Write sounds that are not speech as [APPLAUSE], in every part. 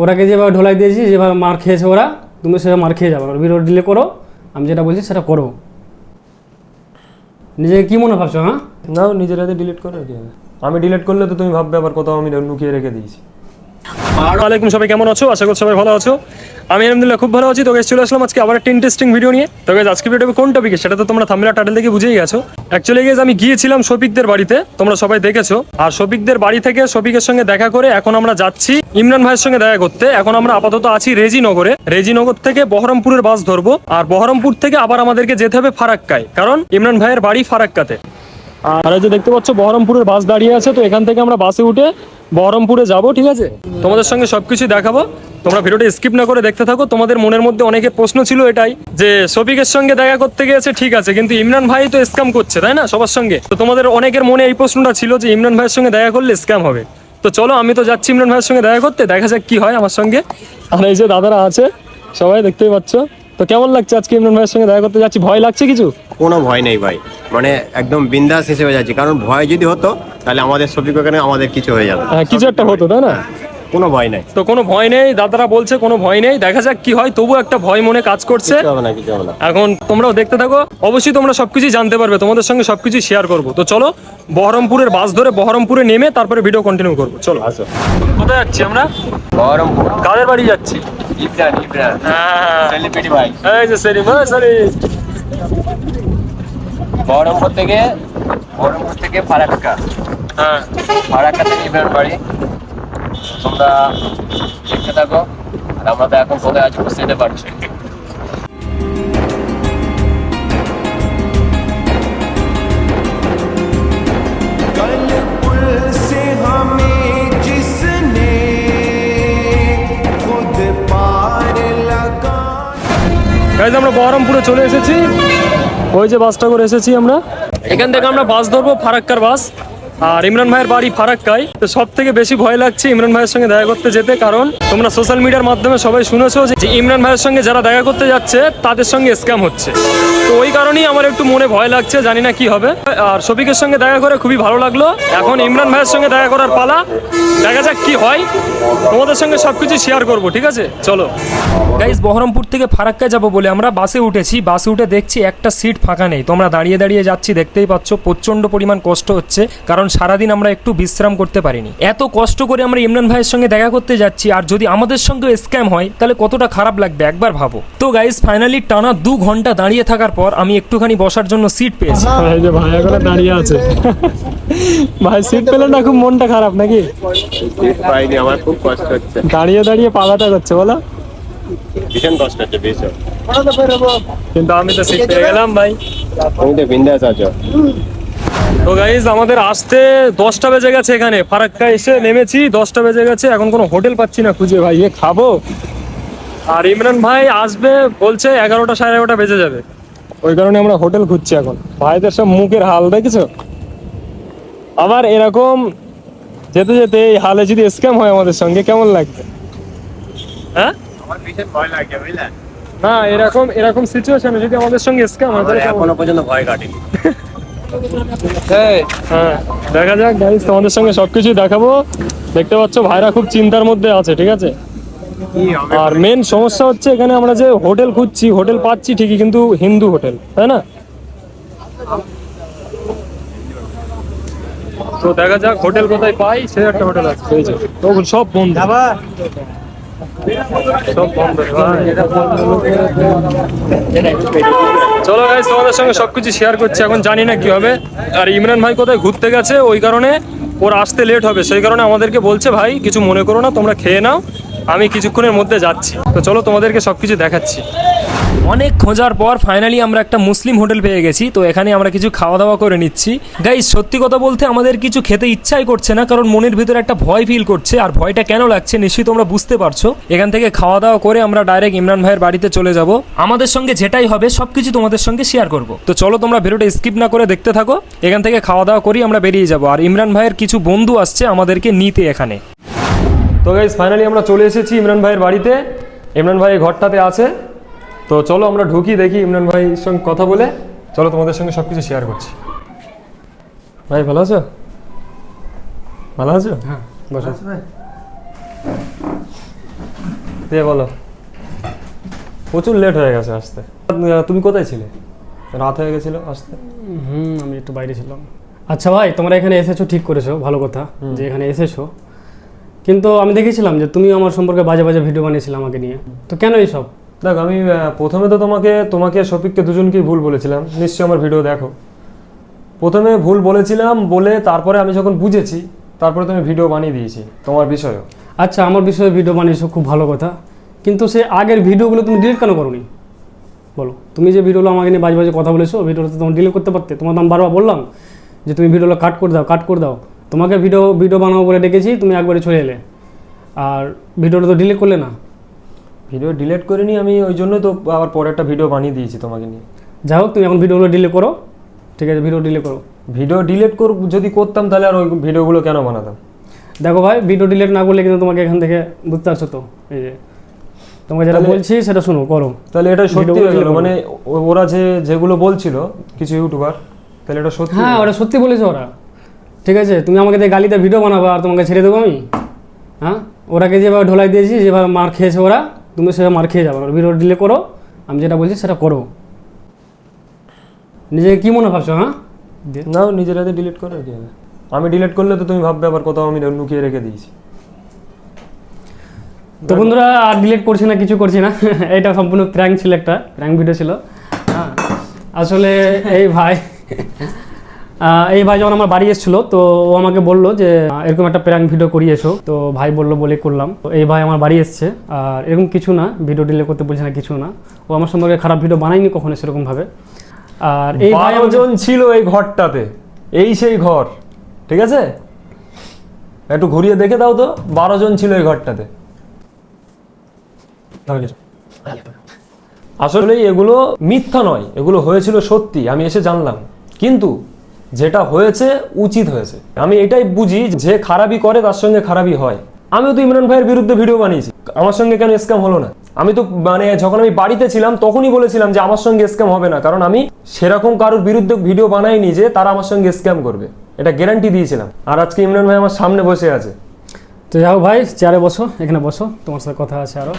ওরাকে যেভাবে ঢোলাই দিয়েছি, যেভাবে মার খেয়েছে ওরা, তুমি সেভাবে মার খেয়ে যাবে ভিডিও ডিলে করো, আমি যেটা বলছি সেটা করো। নিজেকে কী মনে ভাবছ হ্যাঁ? না, নিজের হাতে ডিলিট করো আমি ডিলিট করলে তো তুমি ভাববে আবার কোথাও আমি লুকিয়ে রেখে দিয়েছি। আলাইকুম সবাই কেমন আছো? আশা করি সবাই ভালো আছো। আমি আলহামদুলিল্লাহ খুব ভালো আছি। তো চলে আসলাম আজকে আবার একটা ইন্টারেস্টিং ভিডিও নিয়ে। তো guys, আজকে ভিডিও কোন টপিকে সেটা তো তোমরা থামলা টাইটেল দেখে বুঝেই গেছো। অ্যাকচুয়ালি গেজ আমি গিয়েছিলাম শফিকদের বাড়িতে। তোমরা সবাই দেখেছ। আর শফিকদের বাড়ি থেকে শফিকের সঙ্গে দেখা করে এখন আমরা যাচ্ছি ইমরান ভাইয়ের সঙ্গে দেখা করতে। এখন আমরা আপাতত আছি রেজিনগরে। রেজিনগর থেকে বহরমপুরের বাস ধরবো। আর বহরমপুর থেকে আবার আমাদেরকে যেতে হবে ফারাক্কায়। কারণ ইমরান ভাইয়ের বাড়ি ফারাক্কাতে। আর যে দেখতে পাচ্ছ বহরমপুরের বাস দাঁড়িয়ে আছে। তো এখান থেকে আমরা বাসে উঠে বহরমপুরে যাব, ঠিক আছে? তোমাদের সঙ্গে সবকিছু দেখাবো। তোমরা ভিডিওটা স্কিপ না করে দেখতে থাকো। তোমাদের মনের মধ্যে অনেকের প্রশ্ন ছিল এটাই, যে শফিকের সঙ্গে দেখা করতে গিয়েছে, ঠিক আছে, কিন্তু ইমরান ভাই তো স্ক্যাম করছে, তাই না, সবার সঙ্গে? তো তোমাদের অনেকের মনে এই প্রশ্নটা ছিল যে ইমরান ভাইয়ের সঙ্গে দেখা করলে স্ক্যাম হবে। তো চলো, আমি তো যাচ্ছি ইমরান ভাইয়ের সঙ্গে দেখা করতে, দেখা যাক কি হয় আমার সঙ্গে। আর এই যে দাদারা আছে, সবাই দেখতেই পাচ্ছ। তো কেমন লাগছে আজকে ইমরান ভাইয়ের সঙ্গে দেখা করতে যাচ্ছি? ভয় লাগছে কিছু? কোনো ভয় নেই ভাই। মানে একদম বিন্দাস হিসেবে যাচ্ছি। কারণ ভয় যদি হতো তাহলে আমাদের সফিক ওখানে আমাদের কিছু হয়ে যাবে। হ্যাঁ কিছু একটা হতো তাই না? কোনো ভয় নাই। তো কোনো ভয় নেই দাদারা বলছে কোনো ভয় নেই। দেখা যাক কি হয় তবু একটা ভয় মনে কাজ করছে। এখন তোমরাও দেখতে থাকো। অবশ্যই তোমরা সবকিছু জানতে পারবে তোমাদের সঙ্গে সবকিছু শেয়ার করব। তো চলো বহরমপুরের বাস ধরে বহরমপুরে নেমে তারপরে ভিডিও কন্টিনিউ করব। চলো। আসো। কোথায় যাচ্ছি আমরা? বহরমপুর। কাদের বাড়ি যাচ্ছি? ইব্রান ইব্রান হ্যাঁ, সেলিব্রিটি ভাই। এই যে সেলিম সেলিম। বহরমপুর থেকে বহরমপুর থেকে ফারাক্কা। হ্যাঁ। ফারাক্কা থেকে ইব্রান বাড়ি। তোমরা দেখতে থাকো আর আমরা তো এখন কোথায় আছি বুঝতে পারছি। গাইজ আমরা বহরমপুরে চলে এসেছি। ওই যে বাসটা করে এসেছি আমরা। এখান থেকে আমরা বাস ধরবো ফারাক্কার বাস। আর ইমরান ভাইয়ের বাড়ি ফারাক্কায়। তো সব থেকে বেশি ভয় লাগছে ইমরান ভাইয়ের সঙ্গে দেখা করতে যেতে, কারণ তোমরা সোশ্যাল মিডিয়ার মাধ্যমে সবাই শুনেছো যে ইমরান ভাইয়ের সঙ্গে যারা দেখা করতে যাচ্ছে, তাদের সঙ্গে স্ক্যাম হচ্ছে। তো ওই কারণেই আমার একটু মনে ভয় লাগছে, জানি না কি হবে। আর শফিকের সঙ্গে দেখা করে খুবই ভালো লাগল। এখন ইমরান ভাইয়ের সঙ্গে দেখা করার পালা, দেখা যাক কি হয়। তোমাদের সঙ্গে সবকিছু শেয়ার করব, ঠিক আছে? চলো। গাইজ বহরমপুর থেকে ফারাক্কায় যাব বলে আমরা বাসে উঠেছি। বাসে উঠে দেখছি একটা সিট ফাঁকা নেই। তোমরা দাঁড়িয়ে দাঁড়িয়ে যাচ্ছি, দেখতেই পাচ্ছ প্রচণ্ড পরিমাণ কষ্ট হচ্ছে। কারণ সারাদিন আমরা একটু বিশ্রাম করতে পারিনি। এত কষ্ট করে আমরা ইমরান ভাইয়ের সঙ্গে দেখা করতে যাচ্ছি আর যদি আমাদের সঙ্গে স্ক্যাম হয় তাহলে কতটা খারাপ লাগবে একবার ভাবো। তো গাইজ ফাইনালি টানা দু ঘণ্টা দাঁড়িয়ে থাকার পর আমি একটুখানি বসার জন্য সিট পেয়েছি। ভাই এখন দাঁড়িয়ে আছে। ভাই সিট পেলে না খুব মনটা খারাপ নাকি? পাইনি আমার খুব কষ্ট হচ্ছে দাঁড়িয়ে দাঁড়িয়ে পালাটা করছে বলো। ভীষণ কষ্ট হচ্ছে ভীষণ কিন্তু আমি তো সিট পেয়ে গেলাম ভাই। তুমি তো বিন্দাস আছো। তো গাইজ আমাদের আসতে দশটা বেজে গেছে এখানে। ফারাক্কা এসে নেমেছি দশটা বেজে গেছে এখন কোনো হোটেল পাচ্ছি না খুঁজে। ভাই এ খাব? আর ইমরান ভাই আসবে বলছে এগারোটা সাড়ে এগারোটা বেজে যাবে। ওই কারণে আমরা হোটেল খুঁজছি এখন। ভাইদের সব মুখের হাল দেখেছ? আবার এরকম যেতে যেতে এই হালে যদি স্ক্যাম হয় আমাদের সঙ্গে কেমন লাগবে? হ্যাঁ? আমার ভীষণ ভয় লাগে বুঝলে? না এরকম এরকম সিচুয়েশনে যদি আমাদের সঙ্গে স্ক্যাম হয় তাহলে এখনও পর্যন্ত ভয় কাটেনি। [LAUGHS] হ্যাঁ দেখা যাক গাইস তোমাদের সঙ্গে সবকিছু দেখাবো। দেখতে পাচ্ছ ভাইরা খুব চিন্তার মধ্যে আছে ঠিক আছে? আর মেন সমস্যা হচ্ছে এখানে আমরা যে হোটেল খুঁজছি হোটেল পাচ্ছি ঠিকই কিন্তু হিন্দু হোটেল তাই না? তো দেখা যাক হোটেল কোথায় পাই সে একটা হোটেল আছে সব বন্ধ। চলো ভাই তোমাদের সঙ্গে সবকিছু শেয়ার করছি। এখন জানি না কি হবে। আর ইমরান ভাই কোথায় ঘুরতে গেছে, ওই কারণে ওর আসতে লেট হবে। সেই কারণে আমাদেরকে বলছে, ভাই, কিছু মনে করো না, তোমরা খেয়ে নাও। আমি কিছুক্ষণের মধ্যে যাচ্ছি। তো চলো তোমাদেরকে সবকিছু দেখাচ্ছি। অনেক খোঁজার পর ফাইনালি আমরা একটা মুসলিম হোটেল পেয়ে গেছি। তো এখানে আমরা কিছু খাওয়া দাওয়া করে নিচ্ছি। গাইস সত্যি কথা বলতে আমাদের কিছু খেতে ইচ্ছাই করছে না, কারণ মনের ভিতরে একটা ভয় ফিল করছে, আর ভয়টা কেন লাগছে নিশ্চয়ই তোমরা বুঝতে পারছ। এখান থেকে খাওয়া দাওয়া করে আমরা ডাইরেক্ট ইমরান ভাইয়ের বাড়িতে চলে যাব। আমাদের সঙ্গে যেটাই হবে, সবকিছু তোমাদের সঙ্গে শেয়ার করব। তো চলো তোমরা ভিডিওটা স্কিপ না করে দেখতে থাকো। এখান থেকে খাওয়া দাওয়া করি আমরা বেরিয়ে যাব। আর ইমরান ভাইয়ের কিছু বন্ধু আসছে আমাদেরকে নিতে এখানে। তো গাইজ ফাইনালি আমরা চলে এসেছি ইমরান ভাইয়ের বাড়িতে। ইমরান ভাই ঘরটাতে আছে। তো চলো আমরা ঢুকি দেখি ইমরান ভাইয়ের সঙ্গে কথা বলে। চলো তোমাদের সঙ্গে সব কিছু শেয়ার করছি। ভাই ভালো আছো? ভালো আছো? হ্যাঁ। বসো। দিয়ে বলো। প্রচুর লেট হয়ে গেছে আসতে। তুমি কোথায় ছিলে? রাত হয়ে গেছিল আসতে। হুম আমি একটু বাইরে ছিলাম। আচ্ছা ভাই তোমরা এখানে এসেছ ঠিক করেছ ভালো কথা যে এখানে এসেছ। কিন্তু আমি দেখেছিলাম যে তুমি আমার সম্পর্কে বাজে বাজে ভিডিও বানিয়েছিলে আমাকে নিয়ে। তো কেন এইসব? দেখ, আমি প্রথমে তো তোমাকে তোমাকে শফিককে দুজনকেই ভুল বলেছিলাম। নিশ্চয়ই আমার ভিডিও দেখো। প্রথমে ভুল বলেছিলাম বলে তারপরে আমি যখন বুঝেছি, তারপরে তুমি ভিডিও বানিয়ে দিয়েছি। তোমার বিষয়েও। আচ্ছা আমার বিষয়ে ভিডিও বানিয়েছো, খুব ভালো কথা। কিন্তু সে আগের ভিডিওগুলো তুমি ডিলিট কেন করোনি? বলো। তুমি যে ভিডিওগুলো আমাকে নিয়ে বাজে বাজে কথা বলেছ ভিডিওটা তোমার ডিলিট করতে পারতে। তোমার আমি বারবার বললাম যে তুমি ভিডিওগুলো কাট করে দাও কাট করে দাও। তোমাকে ভিডিও ভিডিও বানাবো বলে ডেকেছি, তুমি একবারে চলে এলে। আর ভিডিওটা তো ডিলিট করলে না। ভিডিও ডিলিট করিনি আমি ওই জন্য তো আবার পরে একটা ভিডিও বানিয়ে দিয়েছি তোমাকে নিয়ে। যাই হোক তুমি এখন ভিডিওগুলো ডিলিট করো। ঠিক আছে ভিডিও ডিলিট করো। ভিডিও ডিলিট কর যদি করতাম তাহলে আর ওই ভিডিওগুলো কেন বানাতাম? দেখো ভাই ভিডিও ডিলিট না করলে কিন্তু তোমাকে এখান থেকে বুঝতে পারছ তো এই যে। তোমাকে যেটা বলছি সেটা শুনো করো। তাহলে এটা সত্যি হয়ে গেল মানে ওরা যে যেগুলো বলছিল কিছু ইউটিউবার তাহলে এটা সত্যি হ্যাঁ হয়ে ওরা সত্যি বলেছে ওরা। ঠিক আছে তুমি আমাকে দিয়ে গালিতে ভিডিও বানাবো আর তোমাকে ছেড়ে দেবো আমি? হ্যাঁ? ওরাকে যেভাবে ঢোলাই দিয়েছি যেভাবে মার খেয়েছে ওরা তুমি সেটা মার খেয়ে যাবে। ভিডিও ডিলে করো আমি যেটা বলছি সেটা করো। নিজেকে কি মনে ভাবছ হ্যাঁ? নাও নিজের হাতে ডিলিট করে কি হবে আমি ডিলিট করলে তো তুমি ভাববে আবার কোথাও আমি লুকিয়ে রেখে দিয়েছি। তো বন্ধুরা আর ডিলিট করছি না কিছু করছি না। [LAUGHS] এটা সম্পূর্ণ প্র্যাঙ্ক ছিল একটা প্র্যাঙ্ক ভিডিও ছিল। হ্যাঁ। আসলে এই ভাই এই ভাই যখন আমার বাড়ি এসেছিল, তো ও আমাকে বলল যে এরকম একটা প্র্যাঙ্ক ভিডিও করিয়েছো। তো ভাই বলল, বলে করলাম। তো এই ভাই আমার বাড়ি এসছে। আর এরকম কিছু না ভিডিও ডিলে করতে বলছে না, কিছু না। ও আমার সম্পর্কে খারাপ ভিডিও বানায়নি কখনো সেরকম ভাবে আর এই ভাই জন ছিল এই ঘরটাতে, এই সেই ঘর, ঠিক আছে? একটু ঘুরিয়ে দেখে দাও তো বারো জন ছিল এই ঘরটাতে। আসলে এগুলো মিথ্যা নয়, এগুলো হয়েছিল সত্যি, আমি এসে জানলাম। কিন্তু যেটা হয়েছে উচিত হয়েছে। আমি এটাই বুঝি যে খারাপই করে তার সঙ্গে খারাপই হয়। আমিও তো ইমরান ভাইয়ের বিরুদ্ধে ভিডিও বানিয়েছি। আমার সঙ্গে কেন স্ক্যাম হলো না? আমি তো মানে যখন আমি বাড়িতে ছিলাম তখনই বলেছিলাম যে আমার সঙ্গে স্ক্যাম হবে না। কারণ আমি সেরকম কারোর বিরুদ্ধে ভিডিও বানাইনি যে তারা আমার সঙ্গে স্ক্যাম করবে। এটা গ্যারান্টি দিয়েছিলাম। আর আজকে ইমরান ভাই আমার সামনে বসে আছে। তো যাও ভাই চেয়ারে বসো এখানে বসো। তোমার সাথে কথা আছে আরও।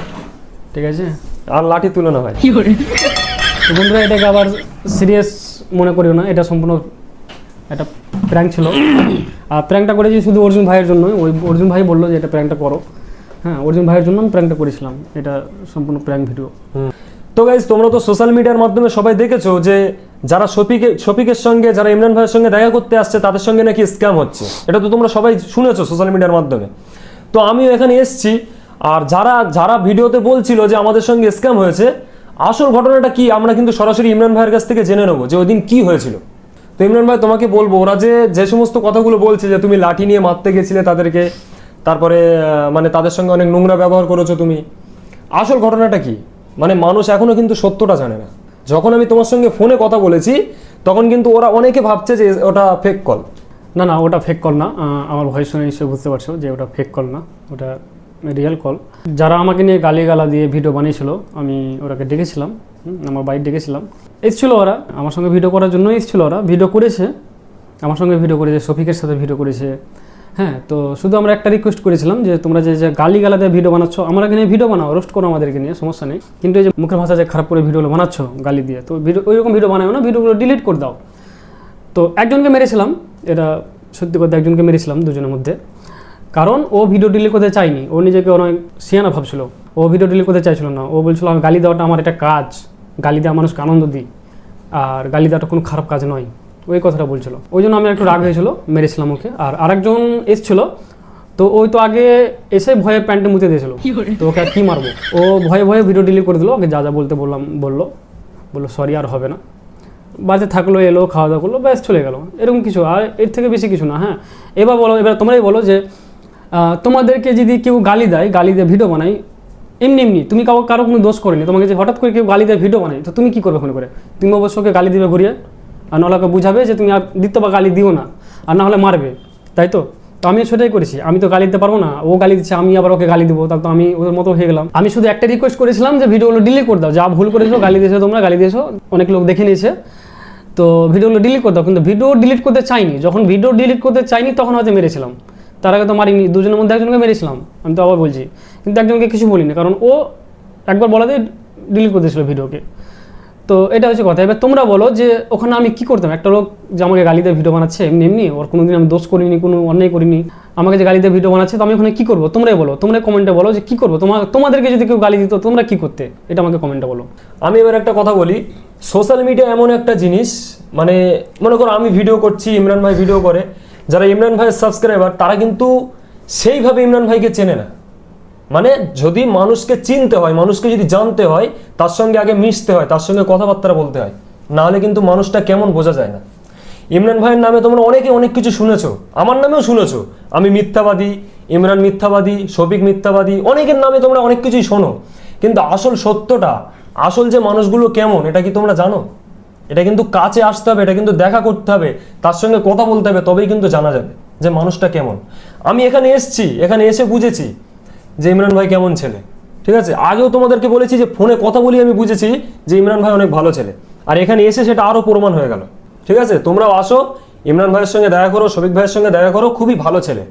ঠিক আছে? আর লাঠি তুলে না ভাই। বন্ধুরা এটাকে আবার সিরিয়াস মনে করিও না। এটা সম্পূর্ণ একটা প্র্যাঙ্ক ছিল। আর প্র্যাঙ্কটা করেছি শুধু অর্জুন ভাইয়ের জন্য ওই অর্জুন ভাই বলল যে, এটা প্র্যাঙ্কটা করো। হ্যাঁ অর্জুন ভাইয়ের জন্য আমি প্র্যাঙ্কটা করেছিলাম। এটা সম্পূর্ণ প্র্যাঙ্ক ভিডিও তো গাইজ তোমরা তো সোশ্যাল মিডিয়ার মাধ্যমে সবাই দেখেছ যে, যারা শফিকে, শফিকের সঙ্গে, যারা ইমরান ভাইয়ের সঙ্গে দেখা করতে আসছে, তাদের সঙ্গে নাকি স্ক্যাম হচ্ছে। এটা তো তোমরা সবাই শুনেছো সোশ্যাল মিডিয়ার মাধ্যমে। তো আমিও এখানে এসেছি, আর যারা যারা ভিডিওতে বলছিল যে, আমাদের সঙ্গে স্ক্যাম হয়েছে, আসল ঘটনাটা কি, আমরা কিন্তু সরাসরি ইমরান ভাইয়ের কাছ থেকে জেনে নেব যে, ওই দিন কি হয়েছিল। তো ইমরান ভাই, তোমাকে বলব, ওরা যে যে সমস্ত কথাগুলো বলছে যে তুমি লাঠি নিয়ে মারতে গেছিলে তাদেরকে, তারপরে মানে তাদের সঙ্গে অনেক নোংরা ব্যবহার করেছ তুমি, আসল ঘটনাটা কি? মানে মানুষ এখনও কিন্তু সত্যটা জানে না। যখন আমি তোমার সঙ্গে ফোনে কথা বলেছি, তখন কিন্তু ওরা অনেকে ভাবছে যে ওটা ফেক কল না না, ওটা ফেক কল না। আমার ভয়েস শুনে নিশ্চয়ই বুঝতে পারছ যে ওটা ফেক কল না। ওটা রিয়েল কল যারা আমাকে নিয়ে গালি গালা দিয়ে ভিডিও বানিয়েছিল, আমি ওরাকে ডেকেছিলাম আমার বাইক ডেকেছিলাম। এসেছিল ওরা, আমার সঙ্গে ভিডিও করার জন্য এসেছিল ওরা। ভিডিও করেছে, আমার সঙ্গে ভিডিও করেছে, শফিকের সাথে ভিডিও করেছে। হ্যাঁ তো শুধু আমরা একটা রিকোয়েস্ট করেছিলাম যে, তোমরা যে যে গালি ভিডিও বানাচ্ছ, আমরা নিয়ে ভিডিও বানাও রোস্ট করো আমাদেরকে নিয়ে, সমস্যা নেই। কিন্তু এই যে মুখের ভাষা যে খারাপ করে ভিডিওগুলো বানাচ্ছ, গালি দিয়ে, তো ভিডিও ওইরকম ভিডিও বানাও না ভিডিওগুলো ডিলিট করে দাও। তো একজনকে মেরেছিলাম এটা সত্যি কথা একজনকে মেরেছিলাম দুজনের মধ্যে। কারণ ও ভিডিও ডিলিট করতে চায়নি। ও নিজেকে অনেক সিয়ানা ভাবছিল। ও ভিডিও ডিলিট করতে চাইছিল না। ও বলছিল আমি গালি দেওয়াটা আমার একটা কাজ। গালি দেওয়া মানুষকে আনন্দ দিই। আর গালি দেওয়াটা কোনো খারাপ কাজ নয়। ওই কথাটা বলছিল। ওই জন্য আমি একটু রাগ হয়েছিল মেরেছিলাম ওকে। আর আরেকজন এসছিল তো ওই তো আগে এসে ভয়ে প্যান্টে মুতে দিয়েছিল। তো ওকে আর কি মারবো? ও ভয়ে ভয়ে ভিডিও ডিলিট করে দিল। ওকে যা যা বলতে বললাম বলল। বলল সরি আর হবে না। বাড়িতে থাকল এলো খাওয়া দাওয়া করল ব্যাস চলে গেল। এরকম কিছু। আর এর থেকে বেশি কিছু না হ্যাঁ। এবার বলো এবার তোমরাই বলো যে তোমাদেরকে যদি কেউ গালি দেয়, গালি দিয়ে ভিডিও বানাই এমনি এমনি, তুমি কাউ কারও কোনো দোষ করেনি, তোমাকে যে হঠাৎ করে কেউ গালি দিয়ে ভিডিও বানাই তো তুমি কি করবে ফোন করে? তুমি অবশ্য ওকে গালি দিবে ঘুরিয়ে, আর নাহলে ওকে বুঝাবে যে তুমি আর দিতে বা গালি দিও না, আর না হলে মারবে, তাই তো? তো আমি সেটাই করেছি, আমি তো গালি দিতে পারব না, ও গালি দিচ্ছে, আমি আবার ওকে গালি দিব, তাহলে তো আমি ওদের মতো হয়ে গেলাম। আমি শুধু একটা রিকোয়েস্ট করেছিলাম যে ভিডিওগুলো ডিলিট করে দাও, যা ভুল করেছ, গালি দিয়েছ তোমরা, গালি দিয়েছ, অনেক লোক দেখে নিয়েছে। তো ভিডিওগুলো ডিলিট করে দাও, কিন্তু ভিডিও ডিলিট করতে চাইনি, যখন ভিডিও ডিলিট করতে চাইনি, তখন হয়তো মেরেছিলাম। তার আগে তো মারিনি, দুজনের মধ্যে একজনকে মেরেছিলাম, আমি তো আবার বলছি। কিন্তু একজনকে কিছু বলিনি, কারণ ও একবার বলাতে ডিলিট করে দিয়েছিল ভিডিওকে। তো এটা হচ্ছে কথা। এবার তোমরা বলো যে ওখানে আমি কি করতাম? একটা লোক যে আমাকে গালিতে ভিডিও বানাচ্ছে, এমনি এমনি, ওর কোনোদিন আমি দোষ করিনি, কোনো অন্যায় করিনি, আমাকে যে গালিতে ভিডিও বানাচ্ছে, তো আমি ওখানে কী করব? তোমরাই বলো, তোমরা কমেন্টে বলো যে কী করব? তোমার তোমাদেরকে যদি কেউ গালি দিত, তোমরা কী করতে? এটা আমাকে কমেন্টে বলো। আমি এবার একটা কথা বলি সোশ্যাল মিডিয়া এমন একটা জিনিস মানে মনে করো আমি ভিডিও করছি, ইমরান ভাই ভিডিও করে যারা ইমরান ভাইয়ের সাবস্ক্রাইবার তারা কিন্তু সেইভাবে ইমরান ভাইকে চেনে না। মানে যদি মানুষকে চিনতে হয়, মানুষকে যদি জানতে হয়, তার সঙ্গে আগে মিশতে হয়, তার সঙ্গে কথাবার্তা বলতে হয়, নাহলে কিন্তু মানুষটা কেমন বোঝা যায় না। ইমরান ভাইয়ের নামে তোমরা অনেকে অনেক কিছু শুনেছো, আমার নামেও শুনেছো, আমি মিথ্যাবাদী, ইমরান মিথ্যাবাদী, শফিক মিথ্যাবাদী, অনেকের নামে তোমরা অনেক কিছুই শোনো, কিন্তু আসল সত্যটা, আসল যে মানুষগুলো কেমন, এটা কি তোমরা জানো? এটা কিন্তু কাছে আসতে হবে, এটা কিন্তু দেখা করতে হবে, তার সঙ্গে কথা বলতে হবে, তবেই কিন্তু জানা যাবে যে মানুষটা কেমন। আমি এখানে এসছি, এখানে এসে বুঝেছি যে ইমরান ভাই কেমন ছেলে, ঠিক আছে? আগেও তোমাদেরকে বলেছি যে ফোনে কথা বলি আমি বুঝেছি যে ইমরান ভাই অনেক ভালো ছেলে। আর এখানে এসে সেটা আরও প্রমাণ হয়ে গেল, ঠিক আছে? তোমরাও আসো, ইমরান ভাইয়ের সঙ্গে দেখা করো, শফিক ভাইয়ের সঙ্গে দেখা করো, খুবই ভালো ছেলে।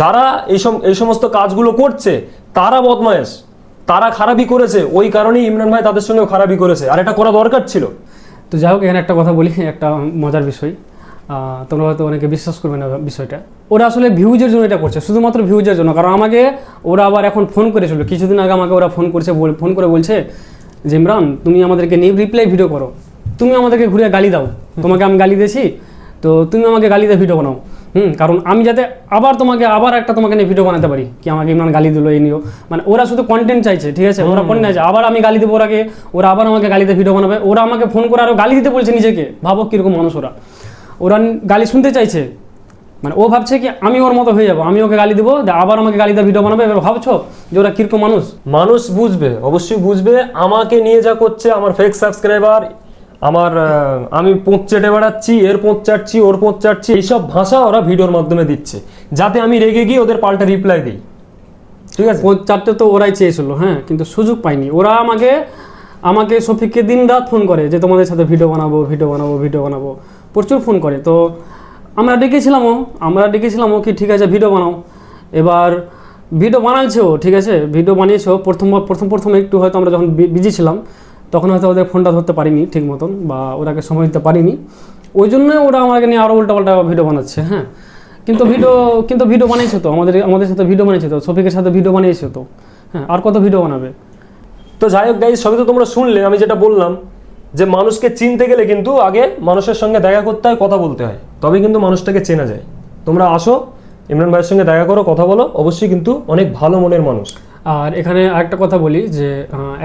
যারা এই সম, এই সমস্ত কাজগুলো করছে, তারা বদমায়েশ, তারা খারাপই করেছে, ওই কারণেই ইমরান ভাই তাদের সঙ্গেও খারাপই করেছে, আর এটা করা দরকার ছিল। তো যাই হোক, এখানে একটা কথা বলি, একটা মজার বিষয়। তোমরা হয়তো অনেকে বিশ্বাস করবে না বিষয়টা। ওরা আসলে ভিউজের জন্য এটা করছে, শুধুমাত্র ভিউজের জন্য। কারণ আমাকে ওরা আবার এখন ফোন করেছিল। কিছুদিন আগে আমাকে ওরা ফোন করেছে ফোন করে বলছে, যে ইমরান, তুমি আমাদেরকে নিয়ে রিপ্লাই ভিডিও করো। তুমি আমাদেরকে ঘুরে গালি দাও। তোমাকে আমি গালি দিয়েছি, তো তুমি আমাকে গালি দিয়ে ভিডিও বানাও। হুম কারণ আমি যাতে আবার তোমাকে আবার একটা তোমাকে নিয়ে ভিডিও বানাতে পারি কি আমাকে ইমরান গালি দিল এই নিয়েও। মানে ওরা শুধু কন্টেন্ট চাইছে ঠিক আছে? ওরা কন্টেন্ট চাইছে আবার আমি গালি দেবো ওরাকে ওরা আবার আমাকে গালিতে ভিডিও বানাবে ওরা আমাকে ফোন করে আরও গালি দিতে বলছে নিজেকে। ভাবো কীরকম মানুষ ওরা। ওরা গালি শুনতে চাইছে। মানে ও ভাবছে কি আমি ওর মতো হয়ে যাব আমি ওকে গালি দেবো আবার আমাকে গালি দিয়ে ভিডিও বানাবে এবার ভাবছ যে ওরা কীরকম মানুষ? মানুষ বুঝবে অবশ্যই বুঝবে আমাকে নিয়ে যা করছে আমার ফেক সাবস্ক্রাইবার আমার আমি পোঁচ চেটে বেড়াচ্ছি, এর পোঁচ চাটছি, ওর পোঁচ চাটছি, এইসব ভাষা ওরা ভিডিওর মাধ্যমে দিচ্ছে। যাতে আমি রেগে গিয়ে ওদের পাল্টা রিপ্লাই দিই। ঠিক আছে? ও চারটে তো ওরাই চেয়েছিল হ্যাঁ কিন্তু সুযোগ পাইনি। ওরা আমাকে আমাকে সফিককে দিন রাত ফোন করে যে, তোমাদের সাথে ভিডিও বানাবো ভিডিও বানাবো ভিডিও বানাবো। প্রচুর ফোন করে। তো আমরা ডেকেছিলামও আমরা ডেকেছিলামও কি, ঠিক আছে ভিডিও বানাও। এবার ভিডিও বানাচ্ছে ও, ঠিক আছে? ভিডিও বানিয়েছে ও প্রথম প্রথম প্রথম একটু হয়তো আমরা যখন বিজি ছিলাম তখন হয়তো ওদের ফোনটা ধরতে পারিনি ঠিক মতন বা ওরাকে সময় দিতে পারিনি। ওই জন্য ওরা আমাকে নিয়ে আরও উল্টাপাল্টা ভিডিও বানাচ্ছে হ্যাঁ। কিন্তু ভিডিও কিন্তু ভিডিও বানিয়েছে তো, আমাদের আমাদের সাথে ভিডিও বানিয়েছে তো শফিকের সাথে ভিডিও বানিয়েছে তো হ্যাঁ আর কত ভিডিও বানাবে? তো যাই হোক গাইজ সবই তো তোমরা শুনলে, আমি যেটা বললাম যে মানুষকে চিনতে গেলে কিন্তু আগে মানুষের সঙ্গে দেখা করতে হয়, কথা বলতে হয়। তবে কিন্তু মানুষটাকে চেনা যায়। তোমরা আসো, ইমরান ভাইয়ের সঙ্গে দেখা করো, কথা বলো, অবশ্যই কিন্তু অনেক ভালো মনের মানুষ। আর এখানে আরেকটা কথা বলি যে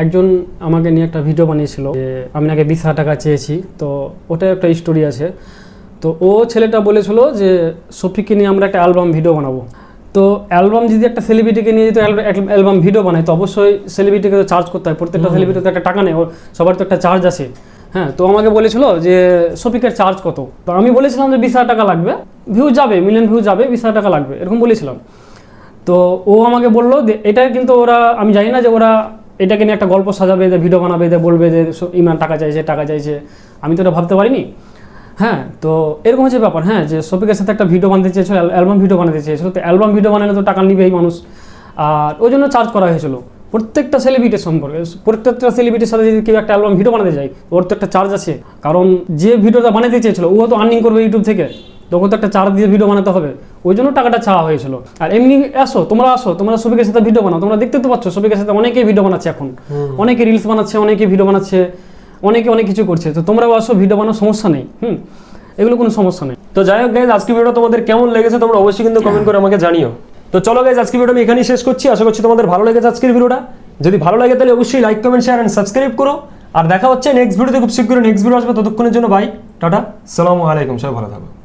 একজন আমাকে নিয়ে একটা ভিডিও বানিয়েছিল যে আমি নাকি বিশ হাজার টাকা চেয়েছি। তো ওটা একটা স্টোরি আছে। তো ও ছেলেটা বলেছিল যে সফিককে নিয়ে আমরা একটা অ্যালবাম ভিডিও বানাবো। তো অ্যালবাম যদি একটা সেলিব্রিটিকে নিয়ে যদি অ্যালবাম ভিডিও বানায় তো অবশ্যই সেলিব্রিটিকে তো চার্জ করতে হয়। প্রত্যেকটা সেলিব্রিটি তো একটা টাকা নেই। ওর সবার তো একটা চার্জ আছে। হ্যাঁ তো আমাকে বলেছিল যে সফিকের চার্জ কত? তো আমি বলেছিলাম যে বিশ হাজার টাকা লাগবে। ভিউ যাবে মিলিয়ন ভিউ যাবে বিশ হাজার টাকা লাগবে। এরকম বলেছিলাম। তো ও আমাকে বলল যে, এটা কিন্তু ওরা, আমি জানি না যে ওরা এটাকে নিয়ে একটা গল্প সাজাবে, যে ভিডিও বানাবে, যে বলবে যে ইমান টাকা চাইছে টাকা চাইছে। আমি তো এটা ভাবতে পারিনি। হ্যাঁ তো এরকম হচ্ছে ব্যাপার। হ্যাঁ যে শফিকের সাথে একটা ভিডিও বানাতে চেয়েছিল অ্যালবাম ভিডিও বানাতে চেয়েছিল। তো অ্যালবাম ভিডিও বানালে তো টাকা নিবেই মানুষ। আর ওই জন্য চার্জ করা হয়েছিল। প্রত্যেকটা সেলিব্রিটির সম্পর্কে, প্রত্যেকটা সেলিব্রিটির সাথে যদি কেউ একটা অ্যালবাম ভিডিও বানাতে যায় ওর তো একটা চার্জ আছে। কারণ যে ভিডিওটা বানাতে চেয়েছিল, ও তো আর্নিং করবে ইউটিউব থেকে। তখন তো একটা চার্জ দিয়ে ভিডিও বানাতে হবে। ওই জন্য টাকাটা চাওয়া হয়েছিল। আর এমনি আসো তোমরা আসো তোমরা সবিকের সাথে ভিডিও বানাও। তোমরা দেখতে তো পাচ্ছ সবিকের সাথে অনেকেই ভিডিও বানাচ্ছে এখন। অনেকে রিলস বানাচ্ছে অনেকে ভিডিও বানাচ্ছে অনেকে অনেক কিছু করছে। তো তোমরাও আসো ভিডিও বানাও সমস্যা নেই হুম? এগুলো কোনো সমস্যা নেই। তো যাই হোক গাইজ আজকে ভিডিও তোমাদের কেমন লেগেছে তোমরা অবশ্যই কিন্তু কমেন্ট করে আমাকে জানিও। তো চলো গাইজ আজকে ভিডিও আমি এখানেই শেষ করছি। আশা করছি তোমাদের ভালো লেগেছে আজকের ভিডিওটা যদি ভালো লাগে তাহলে অবশ্যই like comment share and subscribe করো। আর দেখা হচ্ছে নেক্সট ভিডিওতে খুব শীঘ্রই নেক্সট ভিডিও আসবে। ততক্ষণের জন্য বাই টাটা সালামু আলাইকুম সবাই ভালো থাকো।